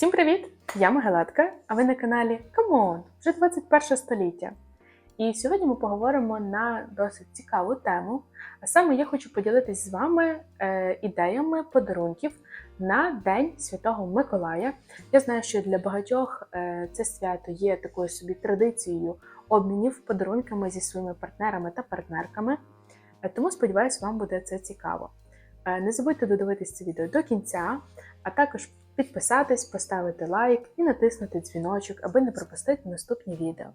Всім привіт! Я Могилатка, а ви на каналі Камон, вже 21 століття. І сьогодні ми поговоримо на досить цікаву тему. А саме я хочу поділитись з вами е, ідеями подарунків на День Святого Миколая. Я знаю, що для багатьох е, це свято є такою собі традицією обмінів подарунками зі своїми партнерами та партнерками. Е, Тому сподіваюся, вам буде це цікаво. Не забудьте додивитись це відео до кінця, а також підписатись, поставити лайк і натиснути дзвіночок, аби не пропустити наступні відео.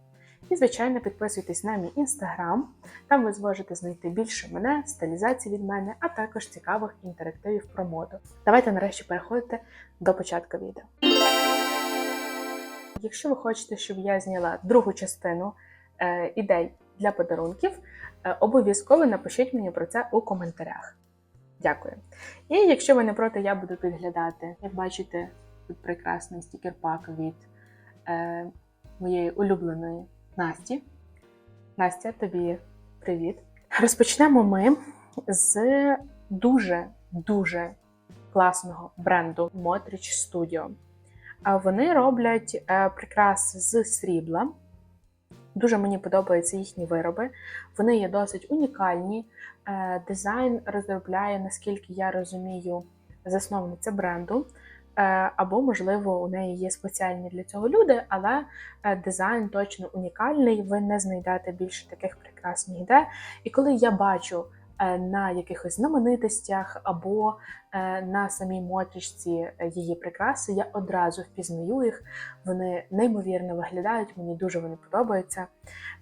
І, звичайно, підписуйтесь на мій інстаграм. Там ви зможете знайти більше мене, стилізації від мене, а також цікавих інтерактивів про моду. Давайте нарешті переходити до початку відео. Якщо ви хочете, щоб я зняла другу частину е, ідей для подарунків, е, обов'язково напишіть мені про це у коментарях. Дякую. І якщо ви не проти, я буду підглядати. Як бачите, тут прекрасний стікер-пак від е, моєї улюбленої Насті. Настя, тобі привіт. Розпочнемо ми з дуже-дуже класного бренду Motrich Studio. Вони роблять е, прикраси з срібла. Дуже мені подобаються їхні вироби. Вони є досить унікальні. Е, Дизайн розробляє, наскільки я розумію, засновниця бренду. Е, Або, можливо, у неї є спеціальні для цього люди, але е, дизайн точно унікальний. Ви не знайдете більше таких прекрасних ідей. І коли я бачу на якихось знаменитостях або е, на самій мотрічці е, її прикраси, я одразу впізнаю їх. Вони неймовірно виглядають, мені дуже вони подобаються.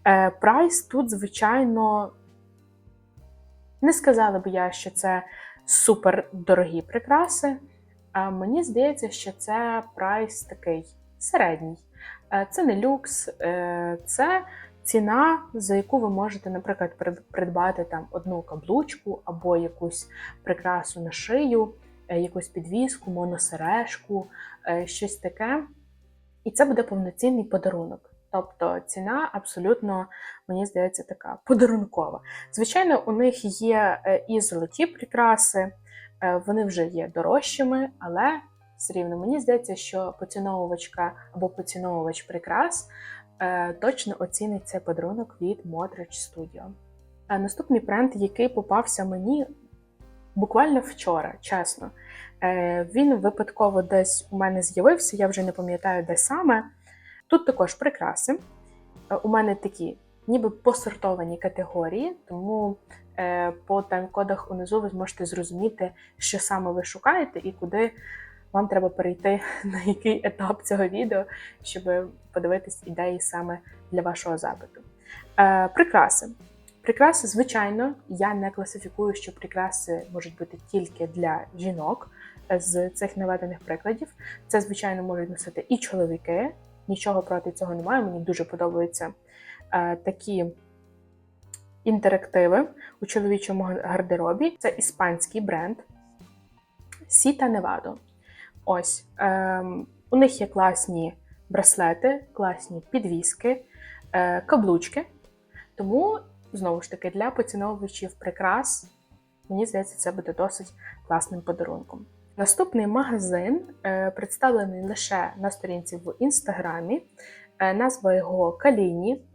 Е, Прайс тут, звичайно, не сказала б я, що це супер дорогі прикраси. А мені здається, що це прайс такий середній. Е, Це не люкс, е, це ціна, за яку ви можете, наприклад, придбати там одну каблучку або якусь прикрасу на шию, е, якусь підвіску, моносережку, е, щось таке. І це буде повноцінний подарунок. Тобто ціна абсолютно, мені здається, така подарункова. Звичайно, у них є е, і золоті прикраси, вони вже є дорожчими, але все рівно мені здається, що поціновувачка або поціновувач прикрас точно оцінить цей подарунок від Motrich Studio. А наступний бренд, який попався мені буквально вчора, чесно. Е, Він випадково десь у мене з'явився, я вже не пам'ятаю, де саме. Тут також прикраси. Е, У мене такі, ніби посортовані категорії, тому е, по тайм-кодах унизу ви зможете зрозуміти, що саме ви шукаєте і куди вам треба перейти на який етап цього відео, щоб подивитись ідеї саме для вашого запиту. Е, Прикраси. Прикраси, звичайно, я не класифікую, що прикраси можуть бути тільки для жінок е, з цих наведених прикладів. Це, звичайно, можуть носити і чоловіки. Нічого проти цього немає. Мені дуже подобаються е, такі інтерактиви у чоловічому гардеробі. Це іспанський бренд Сіта Невадо. Ось ем, у них є класні браслети, класні підвіски, е, каблучки. Тому, знову ж таки, для поціновувачів прикрас, мені здається, це буде досить класним подарунком. Наступний магазин е, представлений лише на сторінці в інстаграмі, е, назва його Каліні.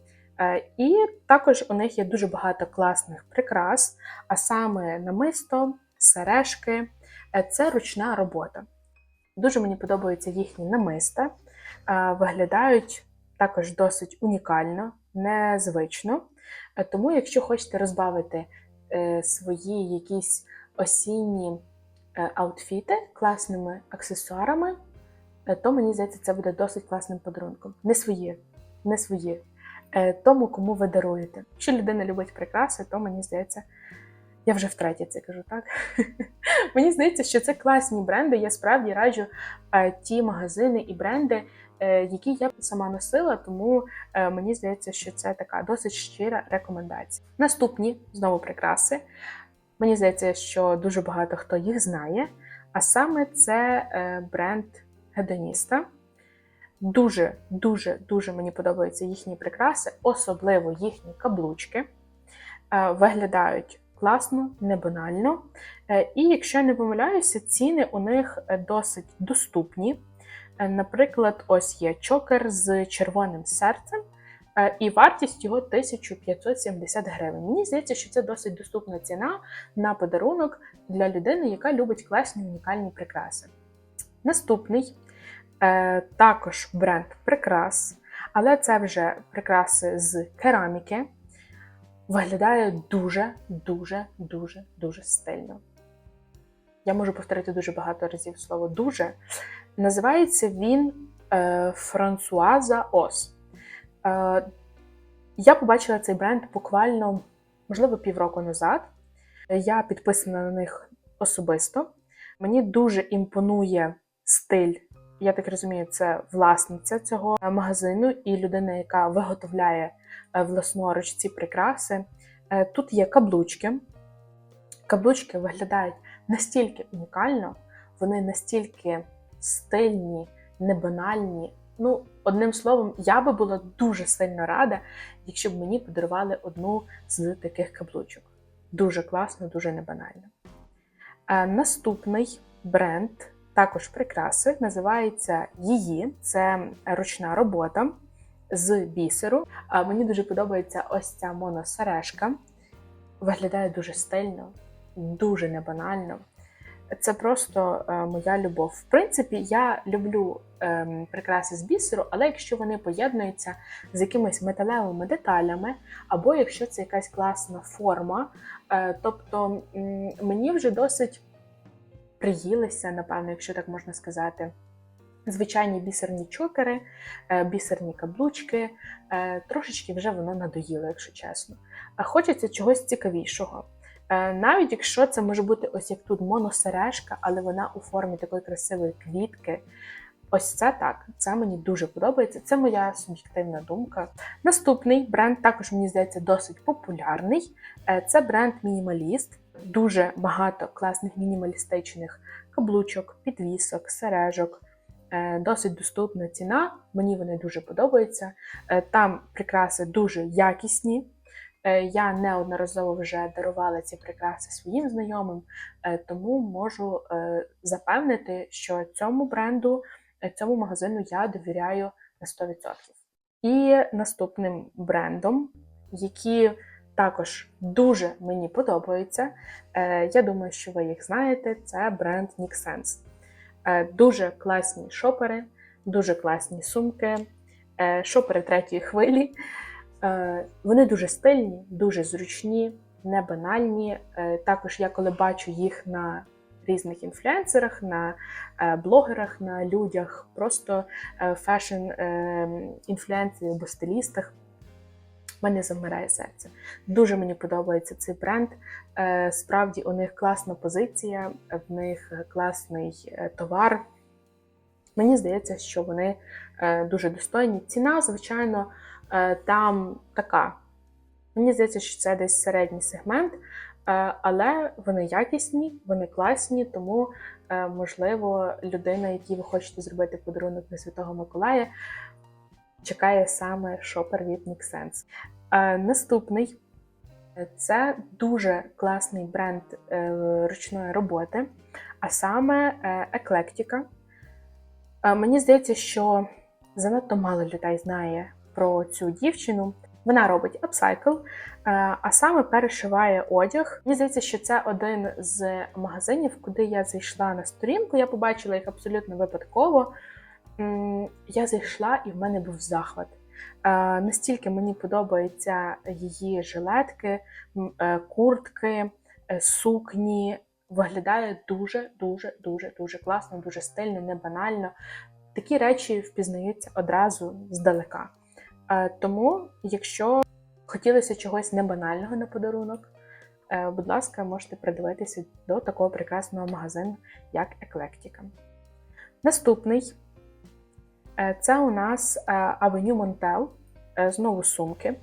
Е, і також у них є дуже багато класних прикрас, а саме намисто, сережки. Е, це ручна робота. Дуже мені подобаються їхні намиста, е, виглядають також досить унікально, незвично. Е, Тому, якщо хочете розбавити е, свої якісь осінні аутфіти класними аксесуарами, то мені здається, це буде досить класним подарунком. Не свої, не свої. Тому, кому ви даруєте. Якщо людина любить прикраси, то мені здається, я вже втретє це кажу, так? Мені здається, що це класні бренди. Я справді раджу е, ті магазини і бренди, е, які я сама носила, тому е, мені здається, що це така досить щира рекомендація. Наступні знову прикраси. Мені здається, що дуже багато хто їх знає. А саме це бренд Гедоніста. Дуже, дуже, мені подобаються їхні прикраси, особливо їхні каблучки. Виглядають класно, не банально. Е, І якщо я не помиляюся, ціни у них е, досить доступні. Е, Наприклад, ось є чокер з червоним серцем, і вартість його 1570 гривень. Мені здається, що це досить доступна ціна на подарунок для людини, яка любить класні унікальні прикраси. Наступний також бренд прикрас, але це вже прикраси з кераміки. Виглядає дуже, дуже, дуже, дуже стильно. Я можу повторити дуже багато разів слово дуже. Називається він е, Франсуаза Ос. Е, я побачила цей бренд буквально, можливо, півроку назад. Я підписана на них особисто. Мені дуже імпонує стиль. Я так розумію, це власниця цього магазину і людина, яка виготовляє е, власноруч ці прикраси. Е, Тут є каблучки. Каблучки виглядають настільки унікально, вони настільки стильні, небанальні. Ну, одним словом, я би була дуже сильно рада, якщо б мені подарували одну з таких каблучок. Дуже класно, дуже небанально. Е, Наступний бренд, також прикраси, називається Її. Це ручна робота з бісеру. А Мені дуже подобається ось ця моносережка. Виглядає дуже стильно, дуже небанально. Це просто е, моя любов. В принципі, я люблю ем, прикраси з бісеру, але якщо вони поєднуються з якимись металевими деталями, або якщо це якась класна форма, е, тобто мені вже досить приїлися, напевно, якщо так можна сказати. Звичайні бісерні чокери, е, бісерні каблучки, е, трошечки вже воно надоїло, якщо чесно. А хочеться чогось цікавішого. Е, Навіть якщо це може бути ось як тут моносережка, але вона у формі такої красивої квітки. Ось це так, це мені дуже подобається. Це моя суб'єктивна думка. Наступний бренд також мені здається досить популярний. Це бренд Мінімаліст. Дуже багато класних мінімалістичних каблучок, підвісок, сережок. Е, Досить доступна ціна. Мені вони дуже подобаються. Е, Там прикраси дуже якісні. Е, Я неодноразово вже дарувала ці прикраси своїм знайомим, тому можу запевнити, що цьому бренду, цьому магазину я довіряю на 100%. І наступним брендом, які також дуже мені подобаються, е, я думаю, що ви їх знаєте, це бренд. Е, Дуже класні шопери, дуже класні сумки, е, шопери третьої хвилі. Е, Вони дуже стильні, дуже зручні, не банальні. Також я коли бачу їх на різних інфлюенсерах, на блогерах, на людях, просто е, фешн інфлюенсерів або стилістах. В Мене замирає серце. Дуже мені подобається цей бренд. Е, Справді у них класна позиція, в них класний е, товар. Мені здається, що вони е, дуже достойні. Ціна, звичайно, там така. Мені здається, що це десь середній сегмент, але вони якісні, вони класні, тому, можливо, людина, якій ви хочете зробити подарунок на Святого Миколая, чекає саме шопер від Nixense. Е, Наступний це дуже класний бренд е, ручної роботи, а саме е, Eclectica. Е, Мені здається, що занадто мало людей знає про цю дівчину. Вона робить апсайкл, е, а саме перешиває одяг. Мені здається, що це один з магазинів, куди я зайшла на сторінку. Я побачила їх абсолютно випадково. Я зайшла і в мене був захват. Е, Настільки мені подобаються її жилетки, е, куртки, е, сукні. Виглядає дуже, дуже, дуже, класно, дуже стильно, не банально. Такі речі впізнаються одразу здалека. Тому, якщо хотілося чогось небанального на подарунок, будь ласка, можете придивитися до такого прекрасного магазину, як Eclectica. Наступний це у нас е, Montel, е, знову сумки.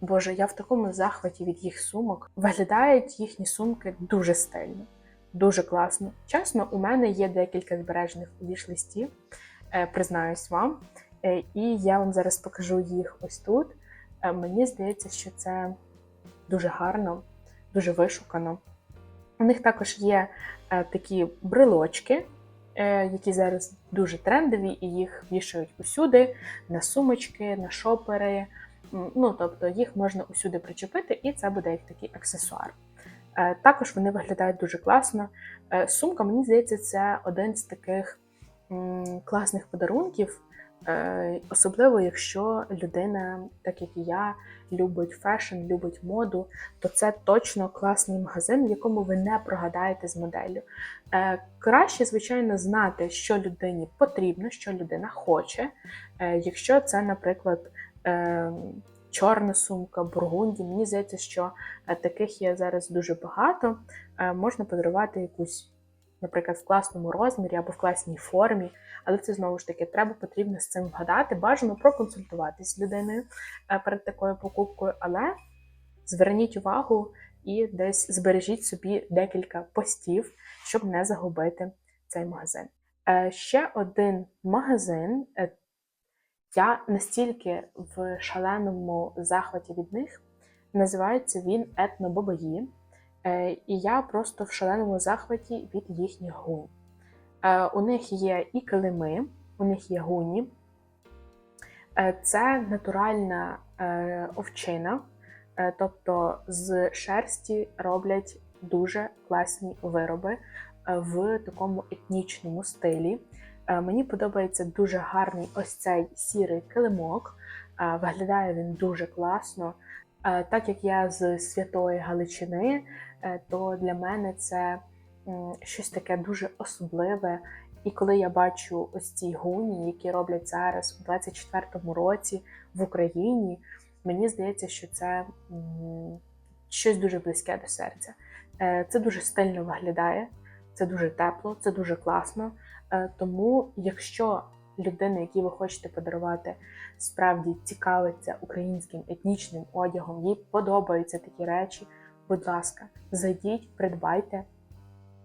Боже, я в такому захваті від їх сумок. Виглядають їхні сумки дуже стильно, дуже класно. Чесно, у мене є декілька збережених у віш-листі, е, признаюсь вам. Е, І я вам зараз покажу їх ось тут. Е, Мені здається, що це дуже гарно, дуже вишукано. У них також є е, такі брелочки, е, які зараз дуже трендові, і їх вішають усюди на сумочки, на шопери. Ну, тобто їх можна усюди причепити, і це буде як такий аксесуар. Е, Також вони виглядають дуже класно. Е, Сумка, мені здається, це один з таких класних подарунків, е, особливо якщо людина, так як і я, любить фешн, любить моду, то це точно класний магазин, в якому ви не прогадаєте з моделлю. Е, Краще, звичайно, знати, що людині потрібно, що людина хоче. Е, Якщо це, наприклад, е, чорна сумка, бургунді, мені здається, що е, таких є зараз дуже багато. Е, Можна подарувати якусь, наприклад, в класному розмірі або в класній формі, але це знову ж таки треба потрібно з цим вгадати. Бажано проконсультуватись з людиною е, перед такою покупкою, але зверніть увагу і десь збережіть собі декілька постів, щоб не загубити цей магазин. Е, Ще один магазин. е, Я настільки в шаленому захваті від них. Називається він Етнобабаї. Е, І я просто в шаленому захваті від їхніх гунь. Е, У них є і килими, у них є гуні. Е, Це натуральна овчина, тобто з шерсті роблять дуже класні вироби в такому етнічному стилі. Мені подобається дуже гарний ось цей сірий килимок. Виглядає він дуже класно. Так як я з святої Галичини, то для мене це щось таке дуже особливе. І коли я бачу ось ці гуні, які роблять зараз у 24-му році в Україні, мені здається, що це щось дуже близьке до серця. Е, Це дуже стильно виглядає, це дуже тепло, це дуже класно. Е, Тому, якщо людина, якій ви хочете подарувати, справді цікавиться українським етнічним одягом, їй подобаються такі речі, будь ласка, зайдіть, придбайте.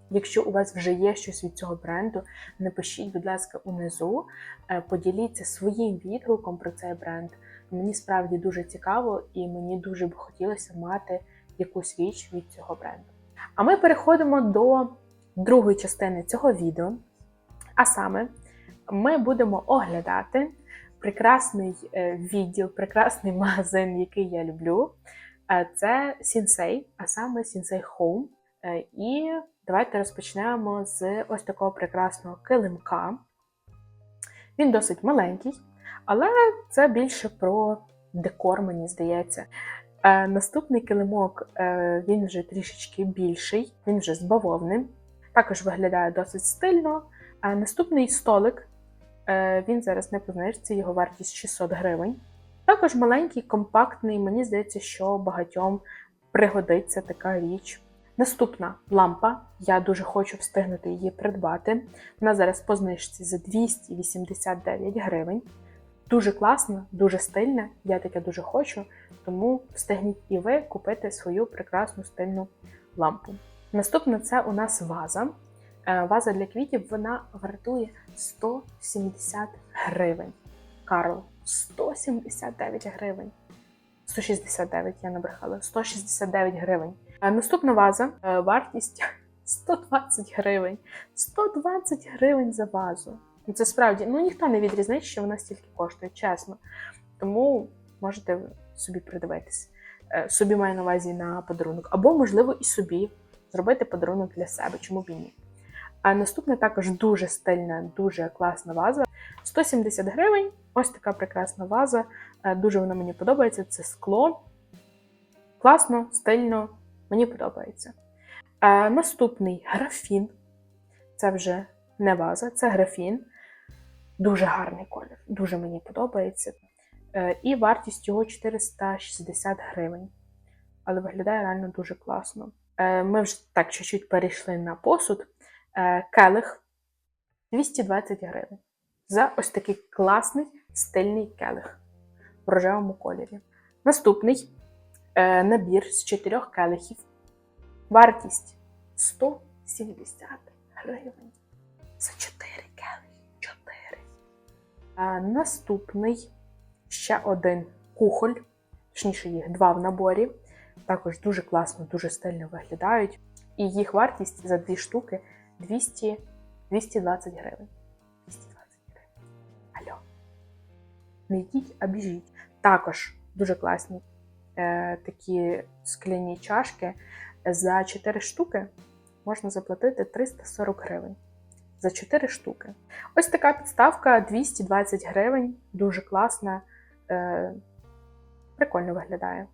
Якщо у вас вже є щось від цього бренду, напишіть, будь ласка, унизу, е, поділіться своїм відгуком про цей бренд. Мені справді дуже цікаво і мені дуже б хотілося мати якусь річ від цього бренду. А ми переходимо до другої частини цього відео. А саме, ми будемо оглядати прекрасний е, відділ, прекрасний магазин, який я люблю. Це Сінсей, а саме Сінсей Home. Е, І давайте розпочнемо з ось такого прекрасного килимка. Він досить маленький, але це більше про декор, мені здається. Е, Наступний килимок е, він вже трішечки більший, він вже з бавовни. Також виглядає досить стильно. Наступний столик він зараз не по його вартість 600 гривень. Також маленький, компактний, мені здається, що багатьом пригодиться така річ. Наступна лампа. Я дуже хочу встигнути її придбати. Вона зараз по знижці за 289 гривень. Дуже класна, дуже стильна. Я таке дуже хочу, тому встигніть і ви купити свою прекрасну стильну лампу. Наступне це у нас ваза. Е, Ваза для квітів вона вартує 170 гривень. Карл, 179 гривень. 169, я набрехала, 169 гривень. Е, Наступна ваза, е, вартість 120 гривень. 120 гривень за вазу. Ну, Це справді, ну ніхто не відрізнить, що вона стільки коштує, чесно. Тому можете собі придивитись. Е, Собі маю на увазі на подарунок. Або, можливо, і собі зробити подарунок для себе, чому б і ні. А наступна також дуже стильна, дуже класна ваза. 170 гривень. Ось така прекрасна ваза. Е, Дуже вона мені подобається. Це скло. Класно, стильно, мені подобається. Е, Наступний графін. Це вже не ваза, це графін. Дуже гарний колір, дуже мені подобається. Е, І вартість його 460 гривень. Але виглядає реально дуже класно. Ми вже так чуть-чуть перейшли на посуд. Келих 220 гривень. За ось такий класний стильний келих в рожевому кольорі. Наступний е, набір з чотирьох келихів. Вартість 170 гривень. За 4 келихи. 4. Е, наступний ще один кухоль, точніше, їх два в наборі. Також дуже класно, дуже стильно виглядають. І їх вартість за дві штуки 200 220 гривень. Не йдіть, а біжіть. Також дуже класні е, такі скляні чашки. За 4 штуки можна заплатити 340 гривень. За 4 штуки. Ось така підставка 220 гривень. Дуже класна. Е, прикольно виглядає.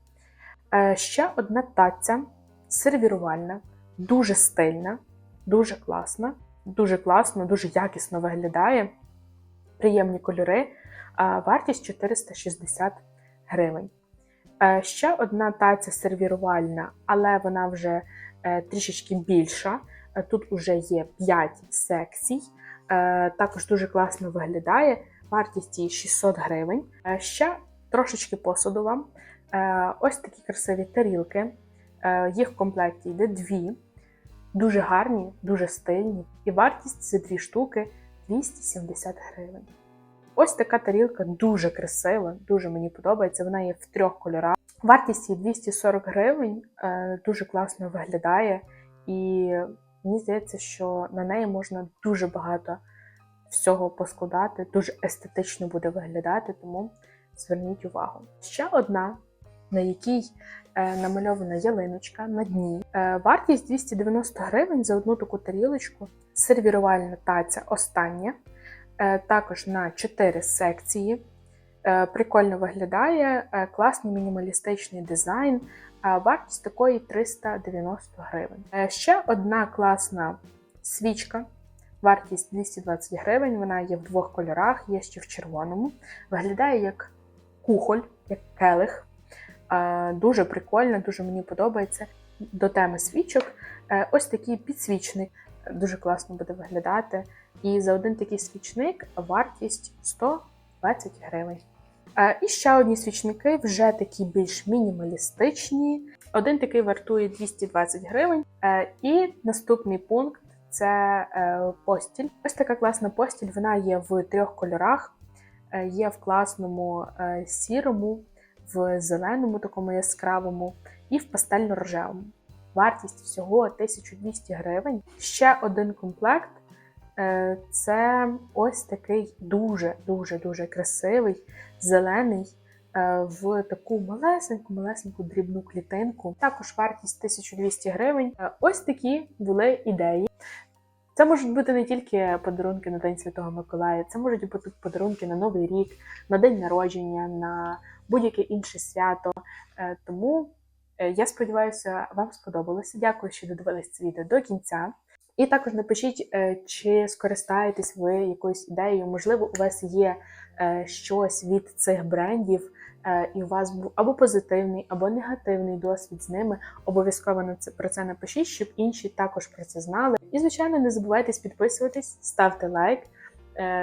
Е, ще одна таця сервірувальна, дуже стильна, дуже класна, дуже класно, дуже якісно виглядає. Приємні кольори. Вартість 460 гривень. Е, Ще одна таця сервірувальна, але вона вже е, трішечки більша. Е, Тут вже є 5 секцій. Також дуже класно виглядає. Вартість її 600 гривень. Ще трошечки посуду вам. Ось такі красиві тарілки. Їх в комплекті йде дві. Дуже гарні, дуже стильні. І вартість за дві штуки 270 гривень. Ось така тарілка дуже красива, дуже мені подобається. Вона є в трьох кольорах. Вартість її 240 гривень, е, дуже класно виглядає, і мені здається, що на неї можна дуже багато всього поскладати, дуже естетично буде виглядати, тому зверніть увагу. Ще одна, на якій е, намальована ялиночка на дні. Е, вартість 290 гривень за одну таку тарілочку. Сервірувальна таця остання. Е, також на 4 секції. Е, Прикольно виглядає, е, класний мінімалістичний дизайн. Вартість такої 390 гривень. Ще одна класна свічка. Вартість 220 гривень. Вона є в двох кольорах, є ще в червоному. Виглядає як кухоль, як келих. Дуже прикольно, дуже мені подобається. До теми свічок. Ось такий підсвічник. Дуже класно буде виглядати. І за один такий свічник вартість 120 гривень. І ще одні свічники вже такі більш мінімалістичні. Один такий вартує 220 гривень. Е, І наступний пункт це е, постіль. Ось така класна постіль. Вона є в трьох кольорах. Е, Є в класному сірому, в зеленому, такому яскравому, і в пастельно-рожевому. Вартість всього 1200 гривень. Ще один комплект Це ось такий дуже-дуже дуже красивий, зелений е, в таку малесеньку, малесеньку дрібну клітинку. Також вартість 1200 гривень. Е, Ось такі були ідеї. Це можуть бути не тільки подарунки на День Святого Миколая, це можуть бути подарунки на Новий рік, на день народження, на будь-яке інше свято. Е, Тому е, я сподіваюся, вам сподобалося. Дякую, що додивились це відео до кінця. І також напишіть, е, чи скористаєтесь ви якоюсь ідеєю. Можливо, у вас є е, щось від цих брендів, е, і у вас був або позитивний, або негативний досвід з ними. Обов'язково на це про це напишіть, щоб інші також про це знали. І, звичайно, не забувайте підписуватись, ставте лайк.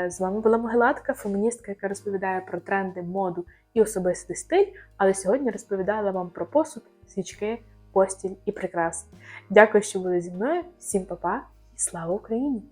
З вами була Могилатка, феміністка, яка розповідає про тренди, моду і особистий стиль. Але сьогодні розповідала вам про посуд, свічки, постіль і прикраси. Дякую, що були зі мною. Всім па-па і слава Україні!